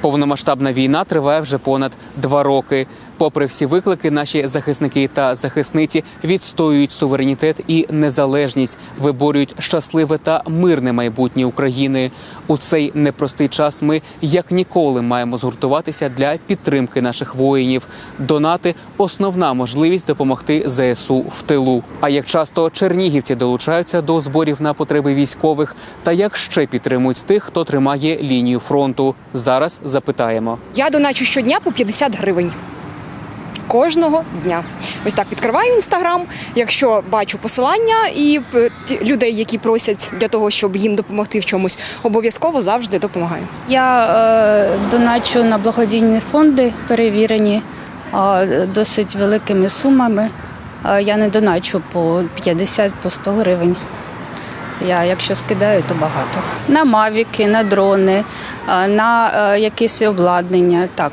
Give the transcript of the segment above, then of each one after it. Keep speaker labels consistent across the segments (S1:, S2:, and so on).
S1: Повномасштабна війна триває вже понад два роки. Попри всі виклики, наші захисники та захисниці відстоюють суверенітет і незалежність, виборюють щасливе та мирне майбутнє України. У цей непростий час ми як ніколи маємо згуртуватися для підтримки наших воїнів. Донати основна можливість допомогти ЗСУ в тилу. А як часто чернігівці долучаються до зборів на потреби військових, та як ще підтримують тих, хто тримає лінію фронту? Зараз запитаємо.
S2: Я доначу щодня по 50 гривень. Кожного дня. Ось так відкриваю інстаграм. Якщо бачу посилання і людей, які просять для того, щоб їм допомогти в чомусь, обов'язково завжди допомагаю.
S3: Я е, доначу на благодійні фонди, перевірені е, досить великими сумами. Е, я не доначу по 50 по 100 гривень. Я, якщо скидаю, то багато. На мавіки, на дрони, на е, якісь обладнання. Так.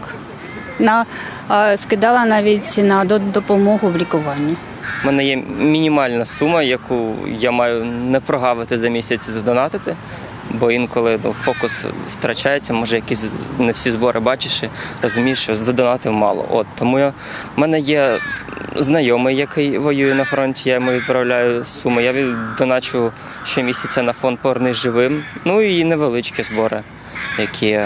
S3: На, е, скидала навіть на до- допомогу в лікуванні.
S4: У мене є мінімальна сума, яку я маю не прогавити за місяць задонатити. Бо інколи ну, фокус втрачається, може якісь не всі збори бачиш і розумієш, що задонатив мало. От тому я, в мене є знайомий, який воює на фронті, я йому відправляю суми. Я доначу щомісяця на фонд «Повернись живим. Ну і невеличкі збори, які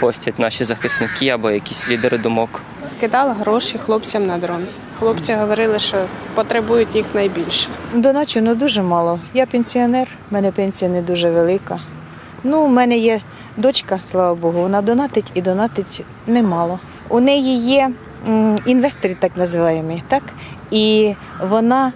S4: постять наші захисники або якісь лідери думок.
S5: Скидала гроші хлопцям на дрон. Хлопці говорили, що потребують їх найбільше.
S6: Доначу ну дуже мало. Я пенсіонер, в мене пенсія не дуже велика. Ну, у мене є дочка, слава Богу, вона донатить і донатить немало. У неї є інвестори, так називаємо, так? І вона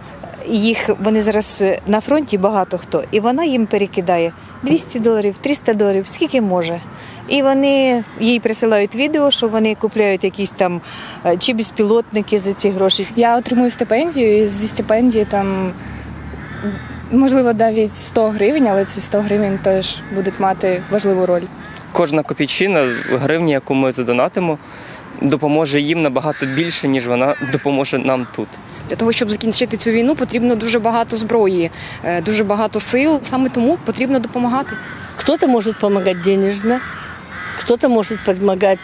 S6: їх, вони зараз на фронті багато хто, і вона їм перекидає 200 доларів, 300 доларів, скільки може. І вони їй присилають відео, що вони купляють якісь там е, чи безпілотники за ці гроші,
S7: Я отримую стипендію, і зі стипендії там можливо навіть 100 гривень, але ці 100 гривень теж будуть мати важливу роль.
S4: кожна копійчина гривні, яку ми задонатимо, допоможе їм набагато більше, ніж вона допоможе нам тут.
S2: Для того, щоб закінчити цю війну, потрібно дуже багато зброї, е, дуже багато сил. Саме тому потрібно допомагати.
S8: Кто-то может помогать денежно, кто-то может помогать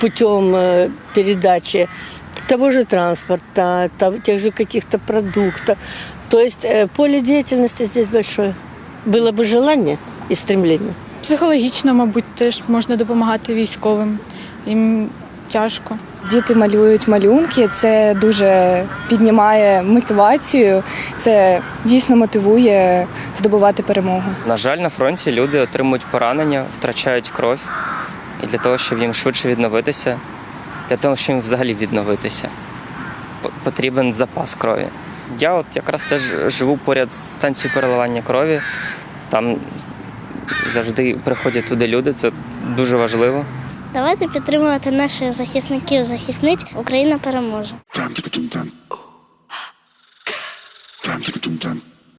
S8: путем э, передачи того же транспорта, того- тех же каких-то продуктов. То есть э, поле деятельности здесь большое. Было бы желание и стремление.
S7: Психологічно, мабуть, теж можна допомагати військовим. Їм тяжко.
S2: Діти малюють малюнки, це дуже піднімає мотивацію, це дійсно мотивує здобувати перемогу.
S4: На жаль, на фронті люди отримують поранення, втрачають кров. І для того, щоб їм швидше відновитися, для того, щоб їм взагалі відновитися, потрібен запас крові. Я от якраз теж живу поряд з станцією переливання крові. Там завжди приходять туди люди, це дуже важливо.
S9: Давайте підтримувати наших захисників, захисниць. Україна переможе.